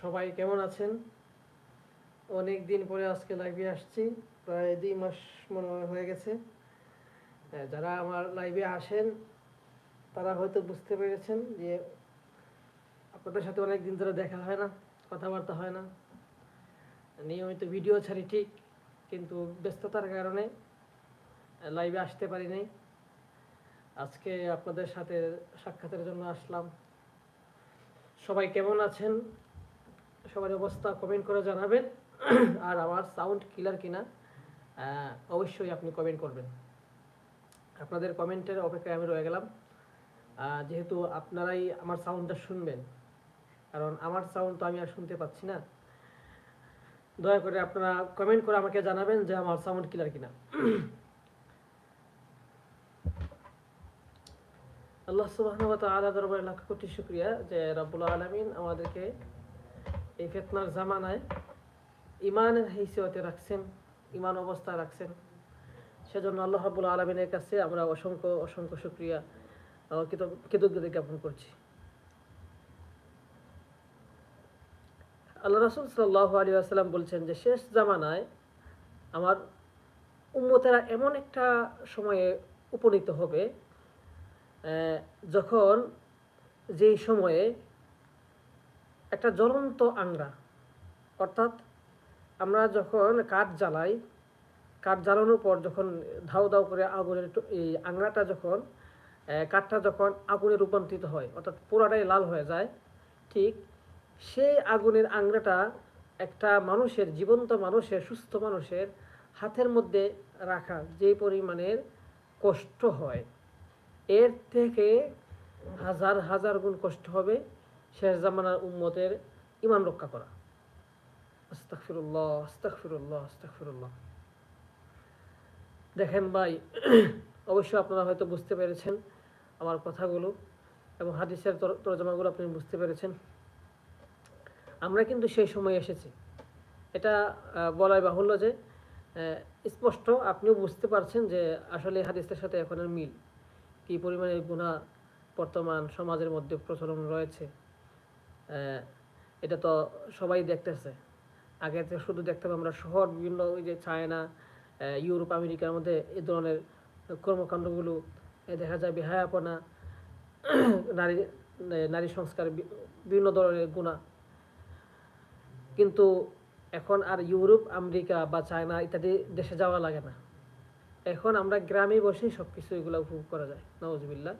সবাই কেমন আছেন? অনেক দিন পরে আজকে লাইভে আসছি, প্রায় দুই মাস মনে হয় হয়ে গেছে। যারা আমার লাইভে আসেন, তারা হয়তো বুঝতে পেরেছেন যে আপনাদের সাথে অনেক দিন ধরে দেখা হয় না, কথাবার্তা হয় না। নিয়মিত ভিডিও ছাড়ি ঠিক, কিন্তু ব্যস্ততার কারণে লাইভে আসতে পারি নাই। আজকে আপনাদের সাথে সাক্ষাতের জন্য আসলাম। সবাই কেমন আছেন? সবার অবস্থা কমেন্ট করে জানাবেন। আর আমার সাউন্ড ক্লিয়ার কিনা অবশ্যই আপনি কমেন্ট করবেন। আপনাদের কমেন্টের অপেক্ষায় আমি রয়ে গেলাম। যেহেতু আপনারাই আমার সাউন্ডটা শুনবেন, কারণ আমার সাউন্ড তো আমি আর শুনতে পাচ্ছি না। দয়া করে আপনারা কমেন্ট করে আমাকে জানাবেন যে আমার সাউন্ড ক্লিয়ার কিনা। আল্লাহ তাআলা দরবারে লাখ কোটি শুক্রিয়া যে রাব্বুল আলামিন আমাদেরকে এই ফিতনার জামানায় ইমানের হেসিয়তে রাখছেন ইমান অবস্থা রাখছেন। সেজন্য আল্লাহ রাব্বুল আলামিনের কাছে আমরা অসংখ্য অসংখ্য শুক্রিয়া কৃতজ্ঞতা জ্ঞাপন করছি। আল্লাহ রাসূল সাল্লাল্লাহু আলাইহি ওয়াসাল্লাম বলছেন যে, শেষ জামানায় আমার উম্মতেরা এমন একটা সময়ে উপনীত হবে যখন যেই সময়ে একটা জ্বলন্ত আংরা অর্থাৎ আমরা যখন কাঠ জ্বালাই, কাঠ জ্বালানোর পর যখন ধাউ ধাউ করে আগুনের এই আংরাটা যখন কাঠটা যখন আগুনে রূপান্তরিত হয়, অর্থাৎ পুরাটাই লাল হয়ে যায়, ঠিক সেই আগুনের আংরাটা একটা মানুষের, জীবন্ত মানুষের, সুস্থ মানুষের হাতের মধ্যে রাখা যে পরিমাণের কষ্ট হয়। এর থেকে হাজার হাজার গুণ কষ্ট হবে শেষ জামানার উম্মতের ইমান রক্ষা করা। দেখেন ভাই অবশ্যই আপনারা হয়তো বুঝতে পেরেছেন আমার কথাগুলো এবং হাদিসের তর- তর্জমাগুলো আপনি বুঝতে পেরেছেন। আমরা কিন্তু সেই সময় এসেছি। এটা বলাই বাহুল্য যে স্পষ্ট আপনিও বুঝতে পারছেন যে আসলে হাদিসের সাথে এখনের মিল। কী পরিমাণে গুণা বর্তমান সমাজের মধ্যে প্রচলন রয়েছে? এটা তো সবাই দেখতেছে। আগে তো শুধু দেখতাম আমরা শহর, বিভিন্ন ওই যে চায়না ইউরোপ, আমেরিকার মধ্যে এই ধরনের কর্মকাণ্ডগুলো দেখা যায় বেহায়াপনা, নারী নারী সংস্কার বিভিন্ন ধরনের গুণা। কিন্তু এখন আর ইউরোপ, আমেরিকা বা চায়না ইত্যাদি দেশে যাওয়া লাগে না। এখন আমরা গ্রামে বসেই সব কিছু এগুলো উপভোগ করা যায় নওয়াজবিল্লা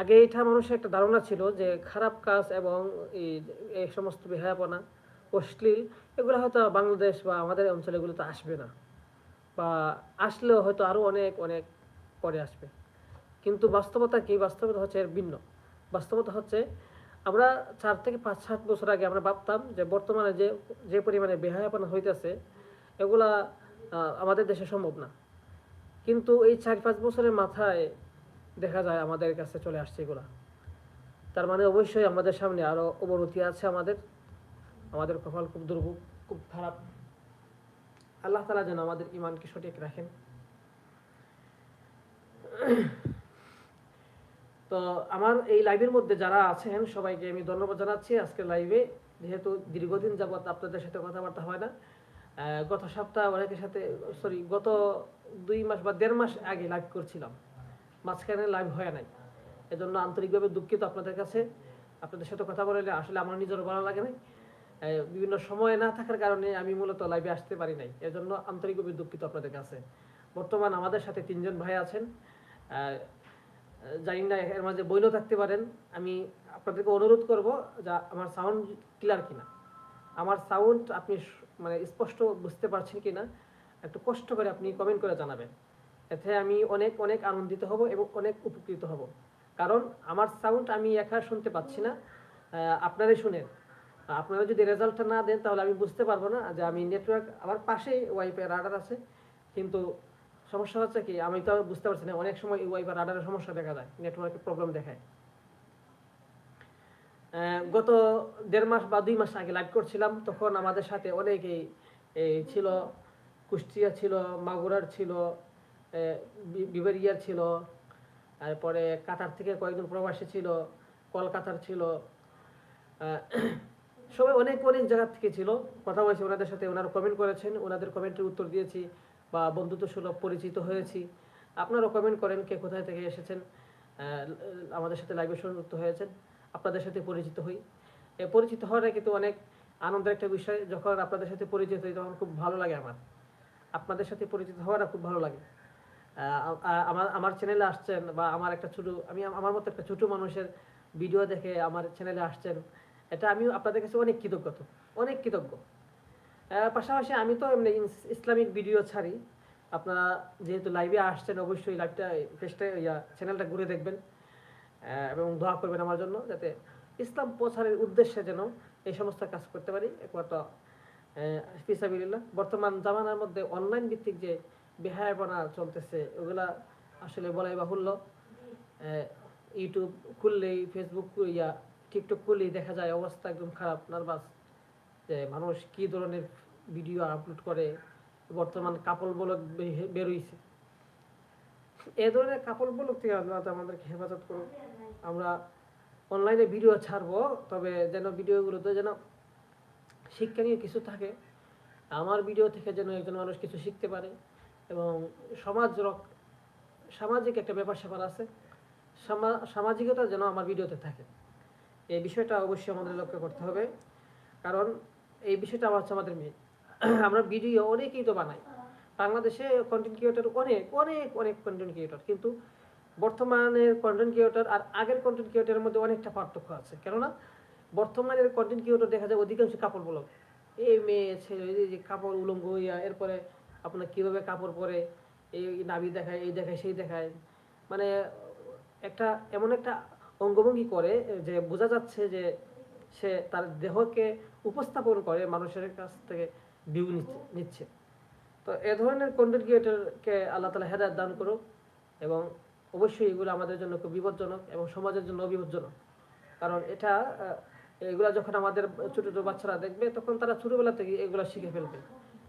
আগে এটা মানুষের একটা ধারণা ছিল যে খারাপ কাজ এবং এই সমস্ত বেহায়াপনা, অশ্লীল, এগুলো হয়তো বাংলাদেশ বা আমাদের অঞ্চলে এগুলোতে আসবে না। বা আসলেও হয়তো আরও অনেক অনেক পরে আসবে। কিন্তু বাস্তবতা কি? বাস্তবতা হচ্ছে এর ভিন্ন। বাস্তবতা হচ্ছে আমরা চার থেকে পাঁচ, সাত বছর আগে আমরা ভাবতাম যে বর্তমানে যে যে পরিমাণে বেহায়াপনা হইতেছে, এগুলা আমাদের দেশে সম্ভব না। কিন্তু এই চার পাঁচ বছরের মাথায় দেখা যায় আমাদের কাছে চলে আসছে এগুলা। তার মানে অবশ্যই আমাদের সামনে আরও অবনতি আছে আমাদের। আমাদের কপাল খুব দুর্ভোগ, খুব খারাপ। আল্লাহ তালা যেন আমাদের ইমানকে সঠিক রাখেন। তো আমার এই লাইভের মধ্যে যারা আছেন, সবাইকে আমি ধন্যবাদ জানাচ্ছি। আজকের লাইভে যেহেতু দীর্ঘদিন যাবত আপনাদের সাথে কথাবার্তা হয় না গত সপ্তাহ অনেকের সাথে সরি গত দুই মাস বা দেড় মাস আগে লাইভ করছিলাম। মাঝখানে লাইভ হয় নাই। এজন্য আন্তরিকভাবে দুঃখিত আপনাদের কাছে। আপনাদের সাথে কথা বলে আসলে আমার নিজেরও ভালো লাগে নাই। বিভিন্ন সময় না থাকার কারণে আমি মূলত লাইভে আসতে পারি নাই। এজন্য আন্তরিকভাবে দুঃখিত আপনাদের কাছে। বর্তমান আমাদের সাথে তিনজন ভাই আছেন। জানি না, এর মাঝে বইনও থাকতে পারেন। আমি আপনাদেরকে অনুরোধ করব যা, আমার সাউন্ড ক্লিয়ার কিনা। আমার সাউন্ড আপনি মানে স্পষ্ট বুঝতে পারছেন কিনা, একটু কষ্ট করে আপনি কমেন্ট করে জানাবেন। এতে আমি অনেক অনেক আনন্দিত হব এবং অনেক উপকৃত হব। কারণ আমার সাউন্ড আমি একা শুনতে পাচ্ছি না। আপনারাই শুনেন। আপনারা যদি রেজাল্টটা না দেন, তাহলে আমি বুঝতে পারব না যে আমি নেটওয়ার্ক আমার পাশেই ওয়াইফাই রাডার আছে। কিন্তু সমস্যা হচ্ছে কি, আমি তো বুঝতে পারছি না, অনেক সময় ওয়াইফাই রাডারের সমস্যা দেখা যায় নেটওয়ার্কের প্রবলেম দেখায়। গত দেড় মাস বা দুই মাস আগে লাইভ করছিলাম, তখন আমাদের সাথে অনেকেই ছিল, কুষ্টিয়া ছিল, মাগুরার ছিল বিবারিয়ার ছিল, তারপরে কাতার থেকে কয়েকজন প্রবাসী ছিল, কলকাতার ছিল সবাই অনেক অনেক জায়গা থেকে ছিল, কথা বলেছি ওনাদের সাথে, ওনারা কমেন্ট করেছেন, ওনাদের কমেন্টের উত্তর দিয়েছি বা বন্ধুত্ব সুলভ পরিচিত হয়েছি, আপনারাও কমেন্ট করেন কে কোথায় থেকে এসেছেন আমাদের সাথে লাইভে সংযুক্ত হয়েছেন। আপনাদের সাথে পরিচিত হই। পরিচিত হওয়াটা কিন্তু অনেক আনন্দের একটা বিষয়। যখন আপনাদের সাথে পরিচিত হই, তখন খুব ভালো লাগে আমার। আপনাদের সাথে পরিচিত হওয়াটা খুব ভালো লাগে। আমার আমার চ্যানেলে আসছেন বা আমার একটা ছোট, আমি, আমার মতো একটা ছোট মানুষের ভিডিও দেখে আমার চ্যানেলে আসছেন, এটা আমিও আপনাদের কাছে অনেক কৃতজ্ঞত অনেক কৃতজ্ঞ। পাশাপাশি আমি তো এমনি ইসলামিক ভিডিও ছাড়ি। আপনারা যেহেতু লাইভে আসছেন, অবশ্যই লাইভটা পেজটা ইয়া চ্যানেলটা ঘুরে দেখবেন। এবং দোয়া করবেন আমার জন্য যাতে ইসলাম প্রচারের উদ্দেশ্যে যেন এই সমস্ত কাজ করতে পারি। একমাত্র ফিসাবিল্লাহ বর্তমান জামানার মধ্যে অনলাইন ভিত্তিক যে বেহায়াপনা চলতেছে, ওগুলা আসলে বলাই বাহুল্য। ইউটিউব খুললেই ফেসবুক ইয়া টিকটক খুললেই দেখা যায় অবস্থা একদম খারাপ নার্ভাস যে মানুষ কি ধরনের ভিডিও আপলোড করে। বর্তমান কাপড় বলক বেরোইছে। এ ধরনের কাপড় থেকে আল্লাহ আমাদেরকে হেফাজত করুন আমরা অনলাইনে ভিডিও ছাড়বো, তবে যেন ভিডিওগুলোতে যেন শিক্ষণীয় কিছু থাকে, আমার ভিডিও থেকে যেন একজন মানুষ কিছু শিখতে পারে এবং সমাজ রক- সামাজিক একটা ব্যাপার স্যাপার আছে, সামা- সামাজিকতা যেন আমার ভিডিওতে থাকে। এই বিষয়টা অবশ্যই আমাদের লক্ষ্য করতে হবে, কারণ এই বিষয়টা আমার হচ্ছে আমাদের মেয়ে আমরা ভিডিও অনেকেই তো বানাই। বাংলাদেশে কন্টেন্ট ক্রিয়েটর অনেক অনেক অনেক কন্টেন্ট ক্রিয়েটর কিন্তু বর্তমানের কন্টেন্ট ক্রিয়েটর আর আগের কন্টেন্ট ক্রিয়েটরের মধ্যে অনেকটা পার্থক্য আছে। কেননা বর্তমানের কন্টেন্ট ক্রিয়েটর দেখা যায় অধিকাংশ কাপড় ব্লগ এই মেয়ে, ছেলে যে কাপড় উলঙ্গ হইয়া, এরপরে আপনার কীভাবে কাপড় পরে, এই নাবি দেখায়, এই দেখায়, সেই দেখায়। মানে একটা, এমন একটা অঙ্গভঙ্গি করে যে বোঝা যাচ্ছে যে সে তার দেহকে উপস্থাপন করে মানুষের কাছ থেকে ভিউ নিচ্ছে। তো এ ধরনের কন্টেন্ট ক্রিয়েটরকে আল্লাহ তালা হেদায়ত দান করুক এবং অবশ্যই এগুলো আমাদের জন্য খুব বিপজ্জনক এবং সমাজের জন্য বিপজ্জনক কারণ এটা এগুলা যখন আমাদের ছোট ছোট বাচ্চারা দেখবে, তখন তারা ছোটবেলা থেকে এগুলো শিখে ফেলবে।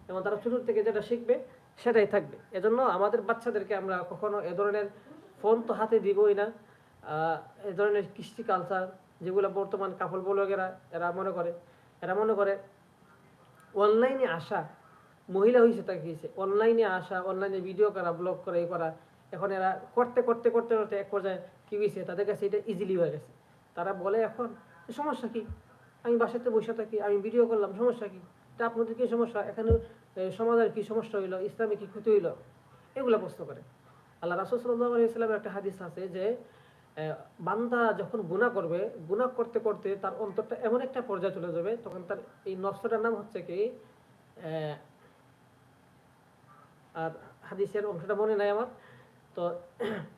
এবং তারা ছোট থেকে যেটা শিখবে, সেটাই থাকবে। এজন্য আমাদের বাচ্চাদেরকে আমরা কখনো এ ধরনের ফোন তো হাতে দিবই না। এ ধরনের কৃষ্টি কালচার যেগুলো বর্তমান কাপড় বলগেরা এরা মনে করে, এরা মনে করে, অনলাইনে আসা মহিলা হয়েছে তাকে হয়েছে। অনলাইনে আসা অনলাইনে ভিডিও করা ব্লগ করা এই করা, এখন এরা করতে করতে করতে করতে এক পর্যায়ে কি হয়েছে? তাদের কাছে এটা ইজিলি হয়ে গেছে। তারা বলে এখন সমস্যা কি? আমি বাসাতে বসে থাকি, আমি ভিডিও করলাম, সমস্যা কি? তা আপনাদের কি সমস্যা? এখানে সমাজের কি সমস্যা হইল? ইসলামে কি ক্ষতি হইল? এগুলা প্রশ্ন করে। আল্লাহ রাসুল সাল্লাহ ইসলামের একটা হাদিস আছে যে বান্দা যখন গুনাহ করবে, গুনাহ করতে করতে তার অন্তরটা এমন একটা পর্যায়ে চলে যাবে, তখন তার এই নষ্টটার নাম হচ্ছে কি? আর হাদিসের অংশটা মনে নাই আমার। তো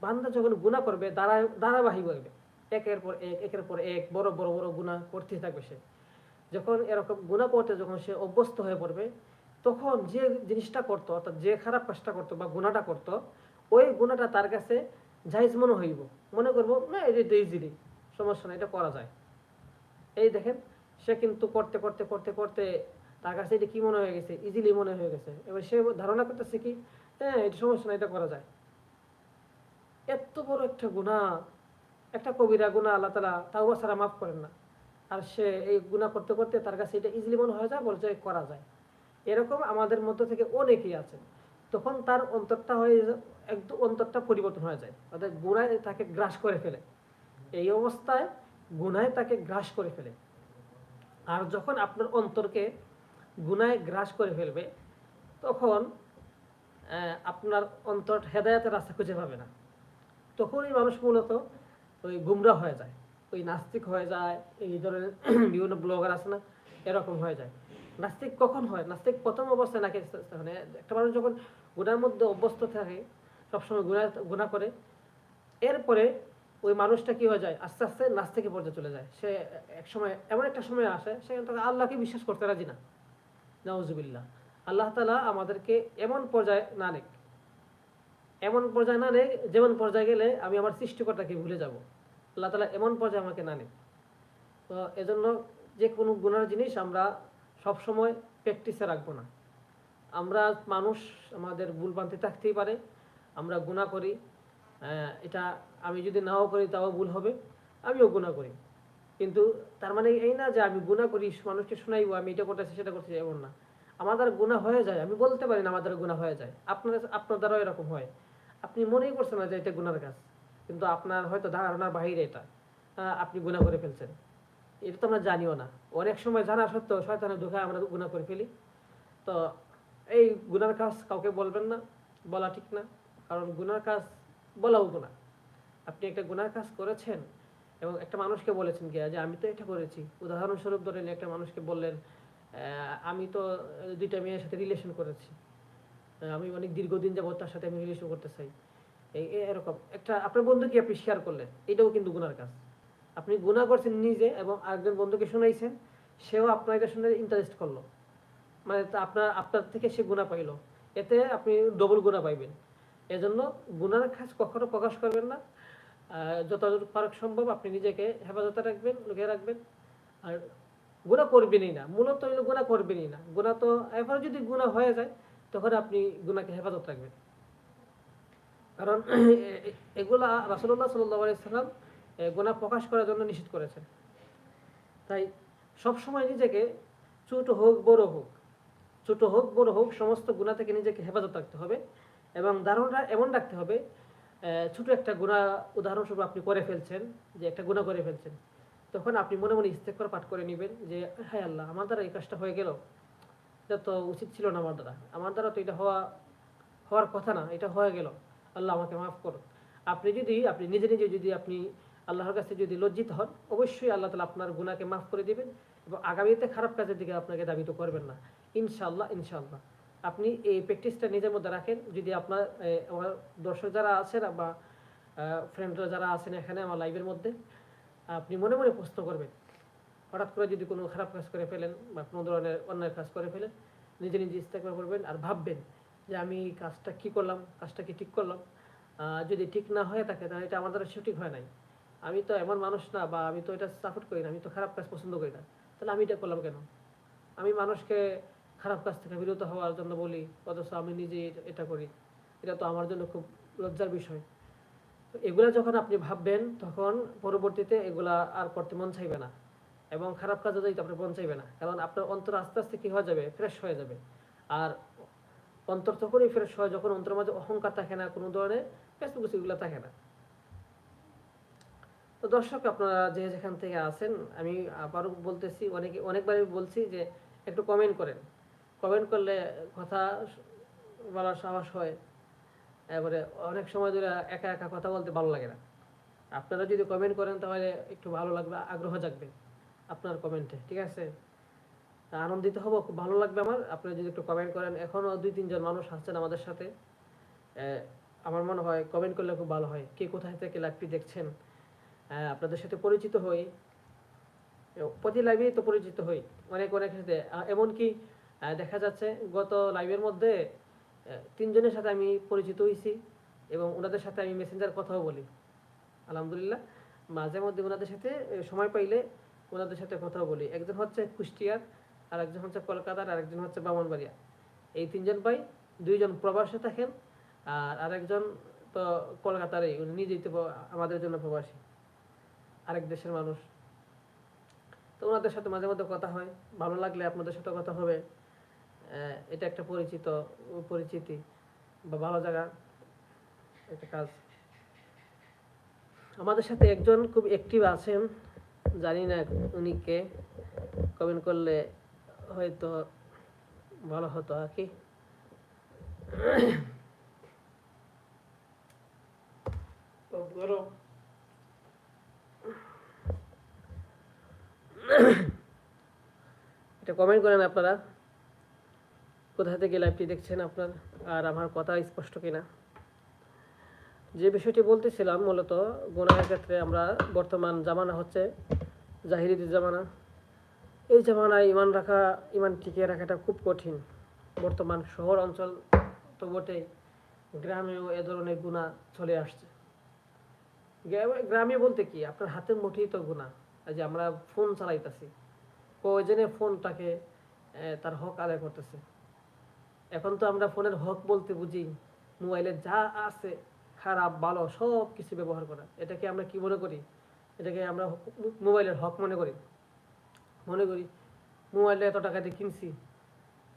বান্দা যখন গুনাহ করবে, দাঁড়া, ধারাবাহিক করবে একের পর এক, একের পর এক, বড় বড় বড় গুনাহ করতে থাকবে সে। যখন এরকম গুনাহ করতে, যখন সে অভ্যস্ত হয়ে পড়বে, তখন যে জিনিসটা করতো, অর্থাৎ যে খারাপ কাজটা করতো বা গুণাটা করতো, ওই গুণাটা তার কাছে জাহিজ মনে হইব। মনে করব, না, এটা তো ইজিলি সমস্যা না এটা করা যায়। এই দেখেন, সে কিন্তু করতে করতে করতে করতে তার কাছে এটা কি মনে হয়ে গেছে? ইজিলি মনে হয়ে গেছে। এবার সে ধারণা করতেছে কি হ্যাঁ এটা সমস্যা না, এটা করা যায়। এত বড় একটা গুণা, একটা কবিরা গুণা আল্লাহ তালা তাও ছাড়া মাফ করেন না। আর সে এই গুণা করতে করতে তার কাছে এটা ইজিলি মনে হয়ে যায় বলছে করা যায়। এরকম আমাদের মধ্য থেকে অনেকেই আছে তখন তার অন্তরটা হয়ে একদম অন্তরটা পরিবর্তন হয়ে যায়। অর্থাৎ গুণায় তাকে গ্রাস করে ফেলে। এই অবস্থায় গুনায় তাকে গ্রাস করে ফেলে। আর যখন আপনার অন্তরকে গুনায় গ্রাস করে ফেলবে, তখন আপনার অন্তর হেদায়তের রাস্তা খুঁজে পাবে না। তখনই মানুষ মূলত ওই গুমরা হয়ে যায়, ওই নাস্তিক হয়ে যায়, এই ধরনের বিভিন্ন ব্লগার আছে না, এরকম হয়ে যায়। নাস্তিক কখন হয়? নাস্তিক প্রথম অবস্থায় নাকি মানে একটা মানুষ যখন গুণার মধ্যে অভ্যস্ত থাকে, সবসময় গুণা গুণা করে, এরপরে ওই মানুষটা কি হয়ে যায়? আস্তে আস্তে নাস্তিকে পর্যায়ে চলে যায়। সে এক সময়, এমন একটা সময় আসে, সেখান থেকে আল্লাহকে বিশ্বাস করতে রাজি না। নাউজুবিল্লাহ। আল্লাহ তালা আমাদেরকে এমন পর্যায়ে না নেক। এমন পর্যায়ে না নেক, যেমন পর্যায়ে গেলে আমি আমার সৃষ্টিকর্তাকে ভুলে যাব। আল্লাহ তালা এমন পর্যায়ে আমাকে না নেক। তো এজন্য যে কোনো গুণার জিনিস আমরা সব সময় প্র্যাকটিসে রাখব না। আমরা মানুষ, আমাদের ভুল ভ্রান্তি থাকতেই পারে, আমরা গুণা করি। এটা আমি যদি নাও করি তাও ভুল হবে, আমিও গুণা করি। কিন্তু তার মানে এই না যে আমি গুণা করি, মানুষকে শোনাইবো, আমি এটা করতেছি, সেটা করতেছি, এমন না। আমার দ্বারা গুণা হয়ে যায়, আমি বলতে পারি না আমার দ্বারা গুণা হয়ে যায়। আপনার আপনার দ্বারাও এরকম হয়। আপনি মনেই করছেন না যে এটা গুনার কাজ। কিন্তু আপনার হয়তো ধারণার বাহিরে এটা আপনি গুণা করে ফেলছেন। এটা তো আমরা জানিও না। অনেক সময় জানা সত্ত্বেও শয়তানের ধোকায় আমরা গুণা করে ফেলি। তো এই গুনার কাজ কাউকে বলবেন না, বলা ঠিক না। কারণ গুনার কাজ বলাও গুণা আপনি একটা গুনার কাজ করেছেন এবং একটা মানুষকে বলেছেন কি যে, আমি তো এটা করেছি। উদাহরণস্বরূপ ধরেন একটা মানুষকে বললেন আমি তো দুইটা মেয়ের সাথে রিলেশন করেছি। আমি অনেক দীর্ঘদিন যাবত তার সাথে আমি রিলেশন করতে চাই। এই এরকম। একটা আপনার বন্ধুকে আপনি শেয়ার করলেন, এটাও কিন্তু গুনার কাজ। আপনি গুনাহ করছেন নিজে এবং আরেকজন বন্ধুকে শোনাইছেন, সেও আপনার এটা শুনে ইন্টারেস্ট করল। মানে আপনার আপনার থেকে সে গুণা পাইলো। এতে আপনি ডবল গুণা পাইবেন। এজন্য গুনার কাজ কখনো প্রকাশ করবেন না। যতদূর পারক সম্ভব আপনি নিজেকে হেফাজতে রাখবেন, লুকিয়ে রাখবেন। আর গুণা করবেনই না। মূলত হইল গুণা করবেনই না। গুণা তো এবার যদি গুণা হয়ে যায়, তখন আপনি গুণাকে হেফাজত রাখবেন। কারণ এগুলা রাসুল্লাহ সাল্লাহ সাল্লাম গুণা প্রকাশ করার জন্য নিষেধ করেছেন। তাই সবসময় নিজেকে ছোট হোক, বড় হোক, ছোট হোক, বড় হোক, সমস্ত গুণা থেকে নিজেকে হেফাজত রাখতে হবে এবং ধারণাটা এমন রাখতে হবে ছোট একটা গুণা উদাহরণস্বরূপ আপনি করে ফেলছেন, যে একটা গুণা করে ফেলছেন, তখন আপনি মনে মনে ইস্তেকবার পাঠ করে নেবেন যে হ্যাঁ আল্লাহ, আমার দ্বারা এই কাজটা হয়ে গেল। এটা তো উচিত ছিল না আমার দ্বারা। আমার দ্বারা তো এটা হওয়া, হওয়ার কথা না, এটা হয়ে গেল। আল্লাহ আমাকে মাফ করুন। আপনি যদি, আপনি নিজে নিজে যদি আপনি আল্লাহর কাছে যদি লজ্জিত হন, অবশ্যই আল্লাহ তালা আপনার গুণাকে মাফ করে দিবেন এবং আগামীতে খারাপ কাজের দিকে আপনাকে দাবিত করবেন না। ইনশাল্লাহ ইনশাল্লাহ আপনি এই প্র্যাকটিসটা নিজের মধ্যে রাখেন। যদি আপনার আমার দর্শক যারা আছেন বা ফ্রেন্ডরা যারা আছেন এখানে আমার লাইভের মধ্যে, আপনি মনে মনে প্রশ্ন করবেন। হঠাৎ করে যদি কোনো খারাপ কাজ করে ফেলেন বা কোনো ধরনের অন্যায় কাজ করে ফেলেন, নিজে নিজে ইস্তেকবার করবেন আর ভাববেন যে আমি কাজটা কি করলাম, কাজটা কি ঠিক করলাম। যদি ঠিক না হয়ে থাকে তাহলে এটা আমার দ্বারা সঠিক হয় নাই। আমি তো এমন মানুষ না বা আমি তো এটা সাপোর্ট করি না, আমি তো খারাপ কাজ পছন্দ করি না। তাহলে আমি এটা করলাম কেন? আমি মানুষকে খারাপ কাজ থেকে বিরত হওয়ার জন্য বলি, অথচ আমি নিজে এটা- করি। এটা তো আমার জন্য খুব লজ্জার বিষয়। এগুলা যখন আপনি ভাববেন, তখন পরবর্তীতে এগুলা আর করতে মন চাইবে না। এবং খারাপ কাজে যদি আপনার মন চাইবে না, কারণ আপনার অন্তর আস্তে আস্তে কী হয়ে যাবে? ফ্রেশ হয়ে যাবে। আর অন্তর তখনই ফ্রেশ হয় যখন অন্তরের মাঝে অহংকার থাকে না কোনো ধরনের ফেসবুক এগুলো থাকে না। তো দর্শক, আপনারা যে যেখান থেকে আছেন, আমি আবারও বলতেছি, অনেকে, অনেকবারই বলছি যে একটু কমেন্ট করেন। কমেন্ট করলে কথা বলার সাহস হয়। এবারে অনেক সময় ধরে একা একা কথা বলতে ভালো লাগে না। আপনারা যদি কমেন্ট করেন তাহলে একটু ভালো লাগবে, আগ্রহ জাগবে আপনার কমেন্টে, ঠিক আছে? আনন্দিত হব, খুব ভালো লাগবে আমার। আপনারা যদি একটু কমেন্ট করেন এখনও দুই তিনজন মানুষ আসছেন আমাদের সাথে। আমার মনে হয় কমেন্ট করলে খুব ভালো হয়। কে কোথায় থেকে লাইভটি দেখছেন? আপনাদের সাথে পরিচিত হই। প্রতি লাইভেই তো পরিচিত হই। অনেক অনেক সাথে। এমনকি দেখা যাচ্ছে গত লাইভের মধ্যে তিনজনের সাথে আমি পরিচিত হয়েছি এবং ওনাদের সাথে আমি মেসেঞ্জার কথাও বলি। আলহামদুলিল্লাহ। মাঝে মধ্যে ওনাদের সাথে সময় পাইলে ওনাদের সাথে কথা বলি। একজন হচ্ছে কুষ্টিয়ার আর একজন হচ্ছে কলকাতার আর একজন হচ্ছে বামনবাড়িয়া। এই তিনজন ভাই, দুইজন প্রবাসে থাকেন, আর আরেকজন তো কলকাতারই। উনি নিজেই তো আমাদের জন্য প্রবাসী, আরেক দেশের মানুষ। তো ওনাদের সাথে মাঝে মধ্যে কথা হয়। ভালো লাগলে আপনাদের সাথে কথা হবে। এটা একটা পরিচিত পরিচিতি বা ভালো জায়গা একটা কাজ। আমাদের সাথে একজন খুব অ্যাক্টিভ আছেন জানি না উনি কে। কমেন্ট করলে হয়তো ভালো হতো আর কি? গরম। এটা কমেন্ট করেন আপনারা। কোথা থেকে লাইভটি দেখছেন আপনার? আর আমার কথা স্পষ্ট কিনা? যে বিষয়টি বলতেছিলাম, মূলত গুণাহের ক্ষেত্রে আমরা বর্তমান জামানা হচ্ছে জাহিরিদের জামানা। এই জামানায় ইমান রাখা, ইমান টিকিয়ে রাখাটা খুব কঠিন। বর্তমান শহর অঞ্চল তো বটেই, গ্রামেও এ ধরনের গুণা চলে আসছে। গ্রামে- বলতে কি, আপনার হাতের মুঠেই তো গুণা এই যে আমরা ফোন চালাইতেছি প্রয়োজনে ফোনটাকে তার হক আদায় করতেছে? এখন তো আমরা ফোনের হক বলতে বুঝি। মোবাইলে যা আছে, খারাপ, ভালো, সব কিছু ব্যবহার করা। এটাকে আমরা কি মনে করি? এটাকে আমরা মোবাইলের হক মনে করি। মনে করি, মোবাইলে এত টাকা দিয়ে কিনছি,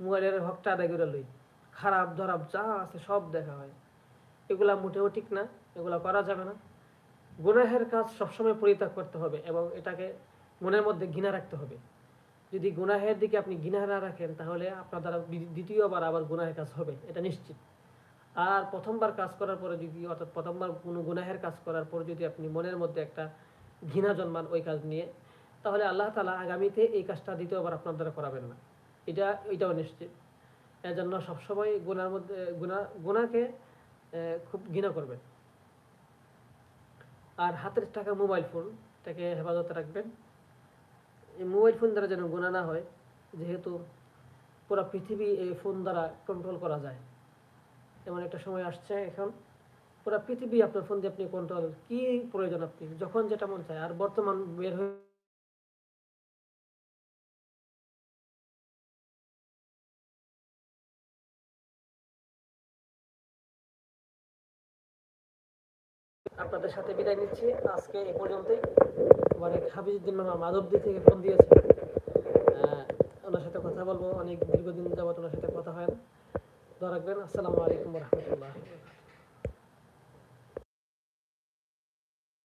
মোবাইলের হকটা আদায় করে লই। খারাপ, ধরাপ যা আছে সব দেখা হয়। এগুলা মোটেও ঠিক না, এগুলা করা যাবে না। গুনাহের কাজ সবসময় পরিত্যাগ করতে হবে এবং এটাকে মনের মধ্যে ঘৃণা রাখতে হবে। যদি গুনাহের দিকে আপনি ঘৃণা না রাখেন, তাহলে আপনার দ্বারা দ্বিতীয়বার আবার গুনাহের কাজ হবে, এটা নিশ্চিত। আর প্রথমবার কাজ করার পরে যদি, অর্থাৎ প্রথমবার কোনো গুনাহের কাজ করার পর যদি আপনি মনের মধ্যে একটা ঘৃণা জন্মান ওই কাজ নিয়ে, তাহলে আল্লাহ তালা আগামীতে এই কাজটা দ্বিতীয়বার আপনার দ্বারা করাবেন না। এটা, এটাও নিশ্চিত। এর জন্য সবসময় গুনার মধ্যে গুণা গুণাকে খুব ঘৃণা করবেন। আর হাতের টাকা মোবাইল ফোন তাকে হেফাজতে রাখবেন। মোবাইল ফোন দ্বারা যেন গোনা না হয়, যেহেতু পুরো পৃথিবী এই ফোন দ্বারা কন্ট্রোল করা যায়। এমন একটা সময় আসছে এখন, পুরো পৃথিবী আপনার ফোন দিয়ে আপনি কন্ট্রোল কি প্রয়োজন আপনি? যখন যেটা মন চায়। আর বর্তমান বের হয়ে আপনাদের সাথে বিদায় নিচ্ছি। আজকে এ পর্যন্তই। অনেক হাফিজুদ্দিন মামা মাধবদি থেকে ফোন দিয়েছে। ওনার সাথে কথা বলব। অনেক দীর্ঘদিন যাবত ওনার সাথে কথা হয় না। দোয়া রাখবেন। আসসালামু আলাইকুম রহমতুল্লাহ।